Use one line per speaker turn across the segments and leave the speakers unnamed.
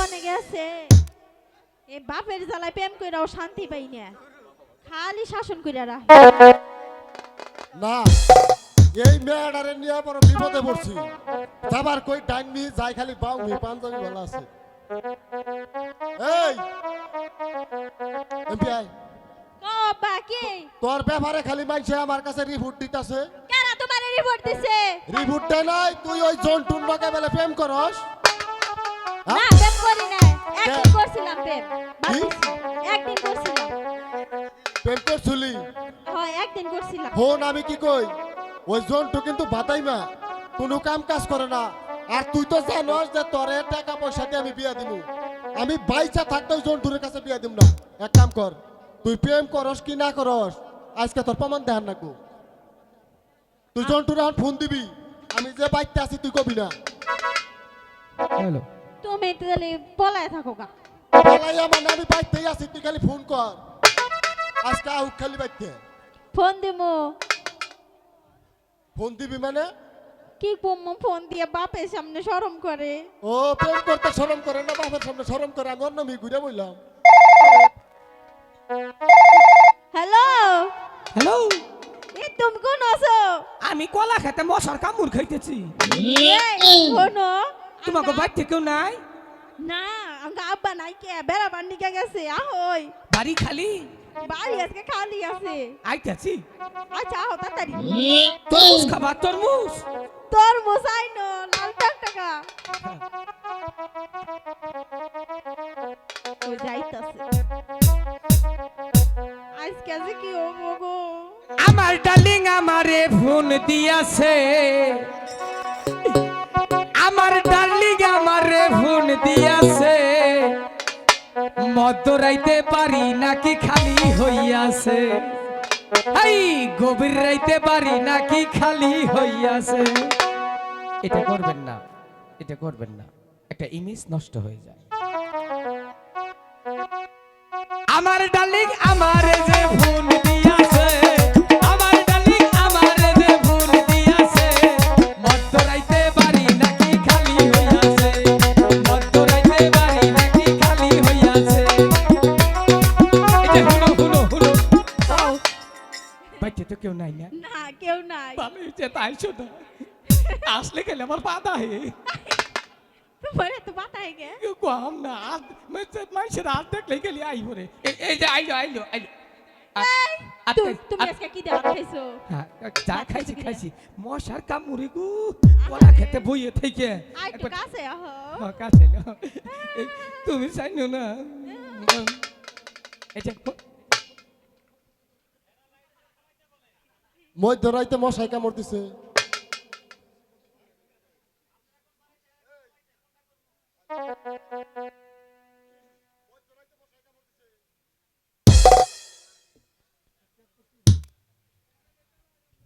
বনে গেছে। এ বাপের জ্বালায় প্রেম কইরাও শান্তি পাই না। খালি শাসন কইরা রাখ।
না এই মেয়েটারে নিয়ে বড় বিপদে পড়ছি। যাবার কই ডাইন যাই খালি বাউ নি পাঞ্জাবি ভালো আছে। এই! এমপিআই
ও বাকি।
তোর ব্যাপারে খালি মাইছে আমার কাছে রিপোর্ট দিতাছে।
কারা তোমার রিপোর্ট দিছে?
রিপোর্ট নাই তুই ওই জন্টুর লগে বেলে প্রেম করস।
না
হ্যাঁ?
করি না একদিন করছিলাম প্রেম। একদিন করছিলাম।
প্রেম করছিলি?
হয় একদিন করছিলাম।
ফোন আমি কি কই? ওই জন্টু কিন্তু বাতাই না কোনো কাম কাজ করে না। আর তুই তো জানোস যে তোরে টাকা পয়সা দিয়ে আমি বিয়া দিমু। আমি বাইচা থাকতে ওই জন্টুরের কাছে বিয়া দিম না। এক কাম কর তুই প্রেম করস কি না করস আজকে তোর প্রমাণ দেখান নাকবো তুই জন্টুরে এখন ফোন দিবি। আমি যে বাইকতে আছি তুই কবি না।
হ্যালো।
তুমি তাহলে পলায় থাকো গা।
বলাই আমার আছি তুই খালি ফোন কর। আজকে খালি
ফোন দিমু।
ফোন দিবি মানে?
কি কমু ফোন দিয়ে বাপের সামনে শরম করে?
ও প্রেম করতে শরম করে না বাপের সামনে শরম করে আমি অন্য মেয়ে ঘুরে বললাম।
হ্যালো?
হ্যালো?
এ তুমি কোন আছো?
আমি কলা খেতে মশার কামড় খাইতেছি।
শোনো
তোমাকে বাড়িতে কেউ নাই?
না আমাকে আব্বা নাই কে? বেড়া বান্ডিকে গেছে? আহই।
বাড়ি খালি?
বাড়ি আজকে খালি আছে।
আইতাছি।
আচ্ছা আহ তাড়াতাড়ি।
তরমুজ খাবার তরমুজ?
তোর মশাই নো লাল টাক। টাকা ওই যাইতাছে। আজকে যে কি হব গো?
আমার ডার্লিং আমারে ফোন দিয়াছে। আমার আমারে দিয়াছে মধ্যরাইতে পারি নাকি খালি হইয়াছে। এই গভীর রাইতে পারি নাকি খালি হইয়াছে। এটা করবেন না, এটা করবেন না। একটা ইমেজ নষ্ট হয়ে যায়। আমার ডার্লিং আমারে যে তাই শোনো আসলে গেলে আমার বাধা হে
তোমার এত বাতায় গে
কম না মানুষের হাত দেখলে গেলে আই পরে এই যে আইলো আইলো আইলো
তুমি আজকে কি দেওয়া খাইছো
হ্যাঁ, যা খাইছি খাইছি মশার কামড়ে গু কলা খেতে বইয়ে থেকে
কাছে
হ্যাঁ, কাছে তুমি চাইনো না এই যে,
মধ্য রাইতে মশাই কামড় দিছে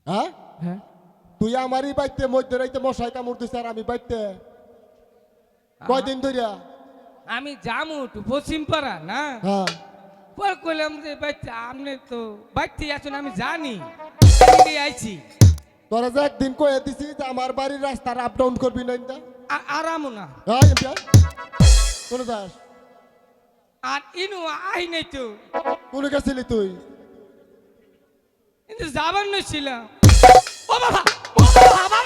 হ্যাঁ?
হ্যাঁ।
তুই আমারই বাইতে মধ্য রাইতে মশাই কামড় দিছে আর আমি বাইতে। কয়দিন ধরিয়া?
আমি জামু তো পশ্চিম পাড়া না?
হ্যাঁ।
পর কইলাম যে বাইতে আপনি তো বাইতে আছেন আমি জানি। এদিকে আইছি
তোরা যে একদিন কয়ে দিছি যে আমার বাড়ির আপ ডাউন করবি না
আরামও না।
হ্যাঁ কোন যাস?
আর ইনু আই নাই তো।
কোন গেছিলি তুই?
কিন্তু যাবার নছিলাম ও বাবা বাবা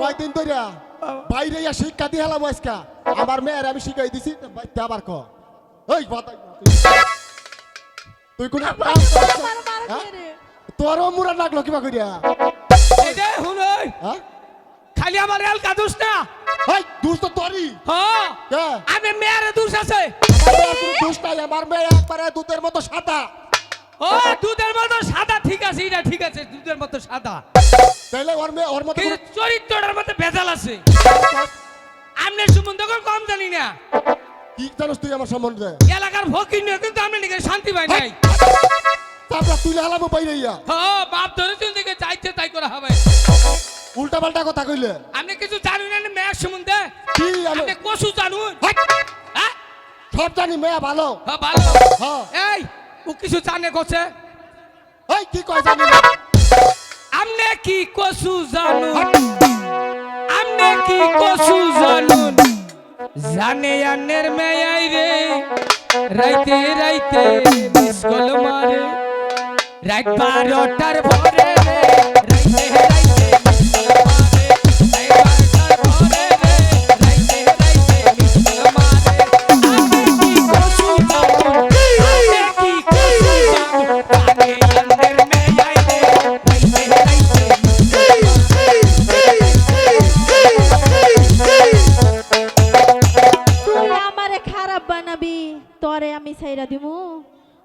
কয়দিন ধরিয়া বাইরে ইয়া শিক্ষা দিয়ে হেলাম আজকা। আমার মেয়ের আমি শিখাই দিছি আবার ক। ওই বাতাই না তুই। কোন তোরও মুরা লাগল কিবা করিয়া
এই হুনই খালি আমার এলকা দোষ না
এই দোষ তো তোরই
হ্যাঁ আমি মেয়ের দোষ আছে।
আমার মেয়ের দোষ নাই আমার মেয়ে একবারে দুধের মতো সাদা।
ও দুধের মতো সাদা ঠিক আছে এটা ঠিক আছে দুধের মতো সাদা।
তাইলে ওর মেয়ে ওর মতো
চরিত্রটার মধ্যে ভেজাল আছে। আমনের সম্বন্ধে কম জানি না।
কি জানোস তুই আমার সম্বন্ধে?
এলাকার ফকির নিয়ে কিন্তু আমি নাকি শান্তি পাই নাই।
তারপর তুই হেলামো বাইরে ইয়া
হ্যাঁ বাপ ধরে তুই দিকে চাইছে তাই করা হবে।
উল্টা পাল্টা কথা কইলে?
আপনি কিছু জানেন না মেয়ের সম্বন্ধে?
কি
আপনি কসু জানুন! হ্যাঁ?
সব জানি মেয়ে ভালো।
হ্যাঁ, ভালো।
হ্যাঁ
এই ও কিছু জানে কছে?
এই কি কয় জানি
আমনে কি কসু জানুন! আমনে কি কসু জানে আন্নের মেয়াই রে। রাইতে রাইতে মিসকল মারে। রাত বারোটার পরে রে। রাইতে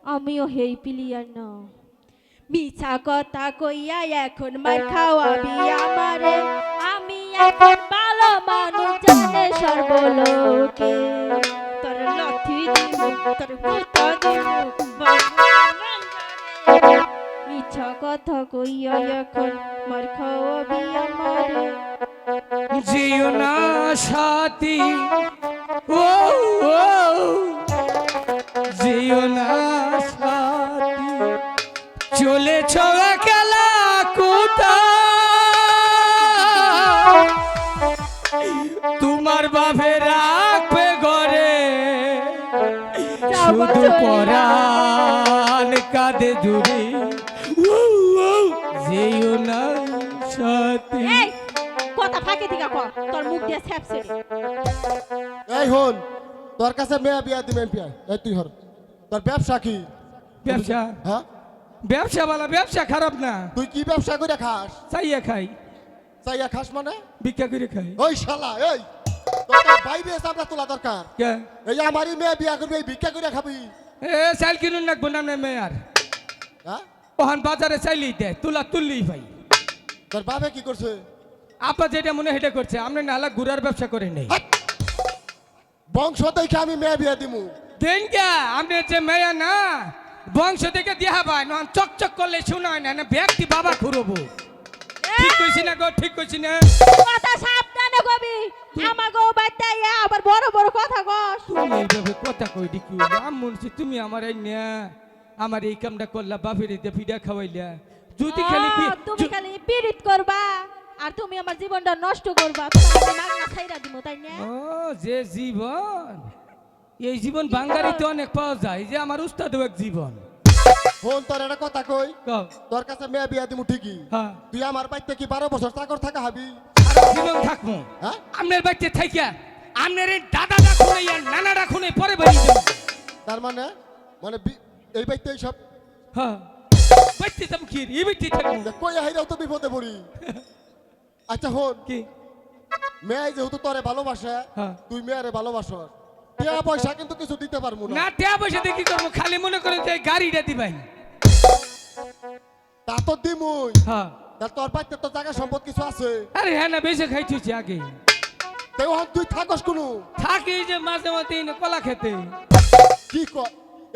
আমিও হেই প্লেয়ার না। মিছা কথা কইয়া এখন মার খাওয়াবি আমারে। আমি এখন ভালো মানুষ জানে সর্বলোকে। তোর লাথি দিমু তোর গুতা দিমু মিছা কথা কইয়া এখন মার খাওয়াবি আমারে।
জিও না সাথী। ও ও। জিও না বাপে রাখবে ঘরে। শুধু। পরাণ কাঁদে দূরে যেও না সাথী।
কথা ফাঁকে দিকা ক তোর মুখ দিয়ে ছ্যাপছে
এই হন তোর কাছে মেয়া বিয়া দিম এমপি এই তুই হর তোর ব্যবসা কি?
ব্যবসা?
হ্যাঁ?
ব্যবসা বালা ব্যবসা খারাপ না।
তুই কি ব্যবসা করে খাস?
চাইয়া খাই।
চাইয়া খাস মানে?
ভিক্ষা করে খাই।
ওই শালা এই! তো বাইরে চামড়া তোলা দরকার।
কে?
এই আমারই মেয়ে বিয়া করবি এই ভিক্ষা করে খাবি।
এ চাইল কিনুন রাখব না না মেয়ার
হ্যাঁ?
ওহান বাজারে চাইলেই দেয় তুলা তুললেই ভাই।
তোর বাপে কি করছে?
আপা যেটা মনে সেটা করছে আমরা নালা ঘুরার ব্যবসা করে নেই।
হাট! বংশ দেখে আমি মেয়ে বিয়া দিমু।
দেন কে? আপনি যে মেয়া না বংশ থেকে দেহা ভাই নন চকচক করলে শোনায় না না ব্যক্তি বাবা খুরবো। ঠিক কইছি না গো ঠিক কইছি না।
কথা সাবধানে কবি আমাগো বাইতে আবার বড় বড় কথা কস।
তুমি এইভাবে কথা কই দি কি আম মনছি তুমি আমার এই না আমার এই কামটা করলা বাপের দিয়ে পিঠা খাওয়াইলা। যদি খালি
তুমি খালি পীড়িত করবা আর তুমি আমার জীবনটা নষ্ট করবা। তোমার ছাইরা দিমু তাই না
ও যে জীবন। এই জীবন বাঙ্গারিতে অনেক পাওয়া যায় যে আমার উস্তাদ এক জীবন।
ফোন তোর একটা কথা কই? তোর কাছে মেয়ে বিয়া দিমু ঠিকই।
হ্যাঁ।
তুই আমার বাড়িতে কি বারো বছর চাকর থাকা হাবি?
জীবন থাকব।
হ্যাঁ?
আপনার বাড়িতে থাইকা আপনার এই দাদা রাখুন আর নানা রাখুন পরে বাড়ি যাব।
তার মানে? মানে এই বাড়িতে এই সব
হ্যাঁ। বাড়িতে যাব কি? এই বাড়িতে থাকব।
কই হাইরাও তো বিপদে পড়ি? আচ্ছা হন।
কি?
মেয়ে যেহেতু তোরে ভালোবাসে
হ্যাঁ।
তুই মেয়েরে ভালোবাসস। টাকা পয়সা কিন্তু কিছু দিতে পারব না।
না টিয়া পয়সা দিয়ে কি করব? খালি মনে করেন যে গাড়িটা দিবাই
তা তো দিমুই।
হ্যাঁ।
তা তোর বাড়িতে তো জায়গা সম্পদ কিছু আছে।
আরে হ্যাঁ না বেশি খাইছি আগে।
তাই ওখান তুই থাকস কোনো?
থাকি যে মাঝে এনে কলা খেতে।
কি ক?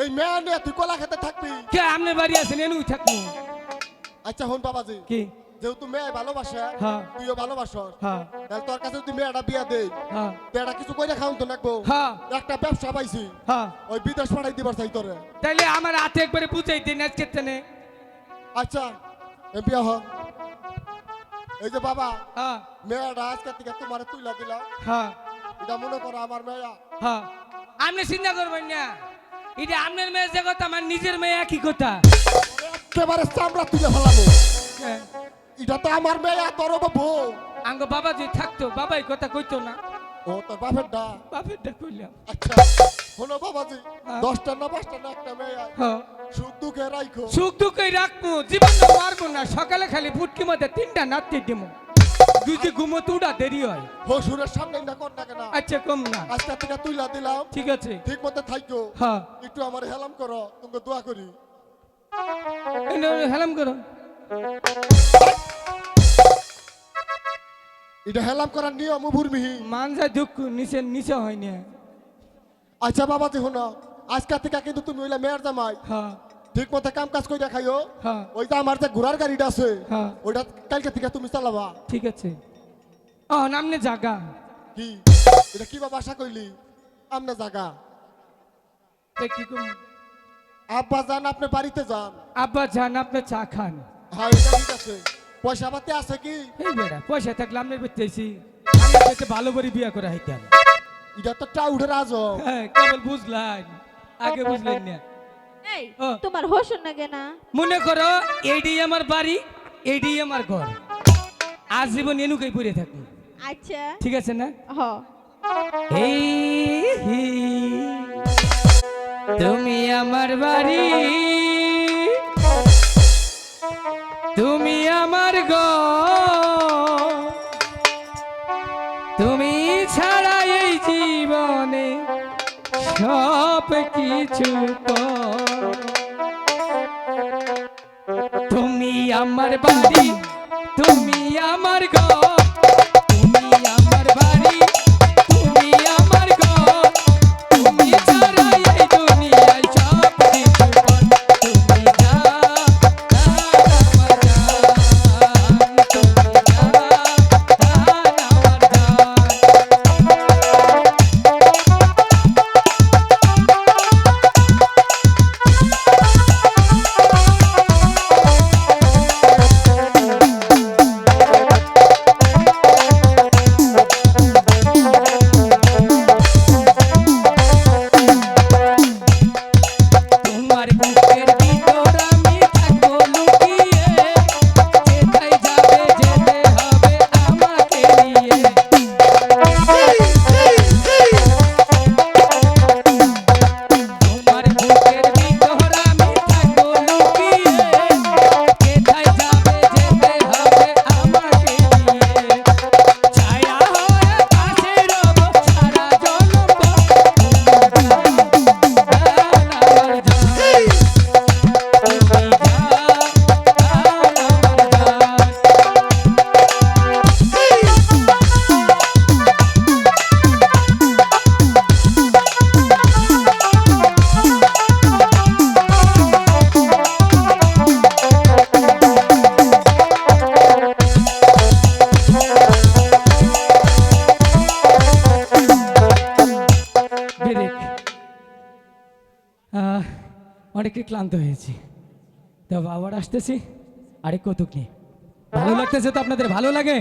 এই মেয়ে নিয়ে তুই কলা খেতে থাকবি?
কে আপনার বাড়ি আছেন এনুই থাকব।
আচ্ছা হন বাবাজি।
কি?
যেহেতু মেয়ে ভালোবাসে
হ্যাঁ।
তুইও ভালোবাসস।
হ্যাঁ।
তাহলে তোর কাছে যদি মেয়েটা বিয়া দেই কিছু কইরা খাওন তো নাকবো? একটা ব্যবসা পাইছি। ওই বিদেশ পাঠাই দিবার চাই তোরে।
তাইলে আমার হাতে একবারে বুঝাই দিন আজকে
আচ্ছা এ বিয়া হ। এই যে বাবা
হ্যাঁ।
মেয়েটা আজকে থেকে তোমার তুইলা দিলাম
হ্যাঁ।
এটা মনে করো আমার মেয়া।
হ্যাঁ। আপনি চিন্তা করবেন না। এটা আপনার মেয়ে যে কথা আমার নিজের মেয়ে একই কথা।
একেবারে চামড়া তুলে ফেলাবো।
হ্যাঁ।
এটা তো আমার মেয়া তোর বউ।
আঙ্গ বাবা যদি থাকতো বাবাই কথা কইতো না।
ও তোর বাপের ডা
বাপেরটা কইলাম।
আচ্ছা বাবাজি
হ্যাঁ।
দশটা না পাঁচটা না একটা মেয়া
হ্যাঁ।
সুখ দুঃখে রাইখো।
সুখ দুঃখই রাখব জীবন মারবো না। সকালে খালি ফুটকি মধ্যে তিনটা নাতি দিমু। দুই ঘুমো তুড়া দেরি হয়।
হসুরের সামনে না কর না কেন।
আচ্ছা কম না।
আজকে থেকে তুইলা দিলাম।
ঠিক আছে।
ঠিক মতো থাইকো।
হ্যাঁ।
একটু আমার হেলাম করো তোমাকে দোয়া করি।
হেলাম করো।
এটা হেলাম করার নিয়ম ভূমিহীন।
মানসা দুঃখ নিচে নিচে হয় না
আচ্ছা বাবা বাবাজি শোনো আজকে থেকে কিন্তু তুমি ওইলা মেয়ের জামাই।
হ্যাঁ।
ঠিক মতো কাম কাজ করে খাইও
হ্যাঁ।
ওই যে আমার যে ঘোড়ার গাড়িটা আছে
হ্যাঁ।
ওইটা কালকে থেকে তুমি চালাবা।
ঠিক আছে। ও নামনে জাগা।
কি? এটা কি বাবা আশা কইলি? আমনে জাগা।
কি করব?
আব্বা যান আপনি বাড়িতে যান।
আব্বা যান আপনি চা খান।
হ্যাঁ এটা ঠিক আছে। পয়সা পাতি আছে কি?
এই বেড়া পয়সা থাকলে পেতেছি আপনার ভালো করে বিয়া করে হাইতাম
এটা তো টাউডে রাজ
হ্যাঁ, কেবল বুঝলেন। আগে বুঝলেন না।
এই। তোমার হোসন না কেনা?
মনে করো এইটাই আমার বাড়ি এইটাই আমার ঘর। আজীবন এনুকাই পড়ে থাকব
আচ্ছা।
ঠিক আছে না?
হ।
এই হি, তুমি আমার বাড়ি। আমার গ। তুমি ছাড়া এই জীবনে সব কিছু তুমি আমার বাড়ি তুমি আমার ঘর। একটু ক্লান্ত হয়েছি। তা আবার আসতেছি আরে কৌতুক নিয়ে। ভালো লাগতেছে তো আপনাদের, ভালো লাগে?